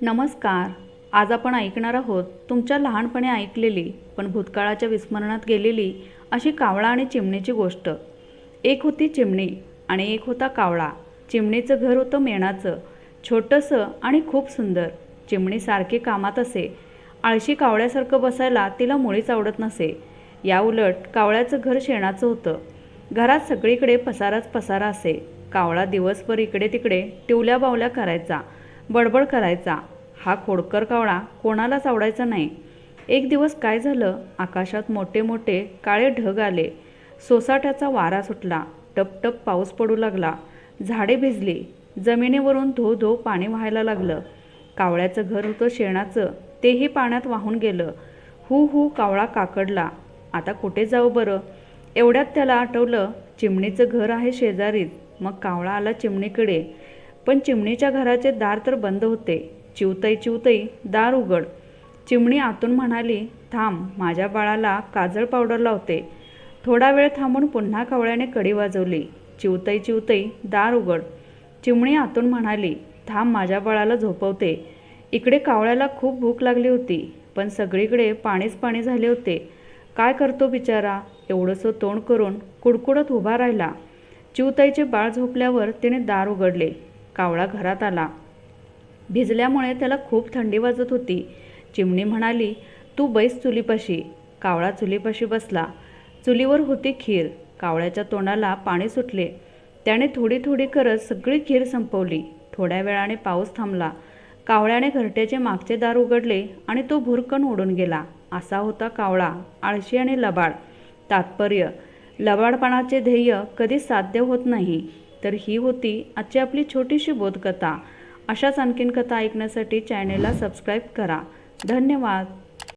नमस्कार. आज आपण ऐकणार आहोत तुमच्या लहानपणी ऐकलेली पण भूतकाळाच्या विस्मरणात गेलेली अशी कावळा आणि चिमणीची गोष्ट. एक होती चिमणी आणि एक होता कावळा. चिमणीचं घर होतं मेणाचं. छोटंसं आणि खूप सुंदर. चिमणी सारखी कामात असे. आळशी कावळ्यासारखं बसायला तिला मुळीच आवडत नसे. या उलट कावळ्याचं घर शेणाचं होतं. घरात सगळीकडे पसाराच पसारा असे. कावळा दिवसभर इकडे तिकडे टिवल्या बावल्या करायचा. बडबड करायचा. हा खोडकर कावळा कोणालाच आवडायचा नाही. एक दिवस काय झालं? आकाशात मोठे मोठे काळे ढग आले. सोसाट्याचा वारा सुटला. टप टप पाऊस पडू लागला. झाडे भिजली. जमिनीवरून धो धो पाणी व्हायला लागलं. कावळ्याचं घर होतं शेणाचं. तेही पाण्यात वाहून गेलं. हू हू कावळा काकडला. आता कुठे जाऊ बरं? एवढ्यात त्याला आठवलं चिमणीचं घर आहे शेजारीच. मग कावळा आला चिमणीकडे. पण चिमणीच्या घराचे दार तर बंद होते. चिवतई चिवतई दार उघड. चिमणी आतून म्हणाली थांब माझ्या बाळाला काजळ पावडर लावते. थोडा वेळ थांबून पुन्हा कावळ्याने कडी वाजवली. चिवतई चिवतई दार उघड. चिमणी आतून म्हणाली थांब माझ्या बाळाला झोपवते. इकडे कावळ्याला खूप भूक लागली होती पण सगळीकडे पाणीच पाणी झाले होते. काय करतो बिचारा? एवढंसं तोंड करून कुडकुडत उभा राहिला. चिवताईचे बाळ झोपल्यावर तिने दार उघडले. कावळा घरात आला. भिजल्यामुळे त्याला खूप थंडी वाजत होती. चिमणी म्हणाली तू बैस चुलीपाशी. कावळा चुलीपाशी बसला. चुलीवर होती खीर. कावळ्याच्या तोंडाला पाणी सुटले. त्याने थोडी थोडी करत सगळी खीर संपवली. थोड्या वेळाने पाऊस थांबला. कावळ्याने घरट्याचे मागचे दार उघडले आणि तो भुरकन उडून गेला. असा होता कावळा आळशी आणि लबाड. तात्पर्य लबाडपणाचे ध्येय कधी साध्य होत नाही. तर ही होती आजची आपली छोटीशी बोधकथा. अशाच आणखीन कथा ऐकण्यासाठी चॅनेलला सबस्क्राईब करा. धन्यवाद.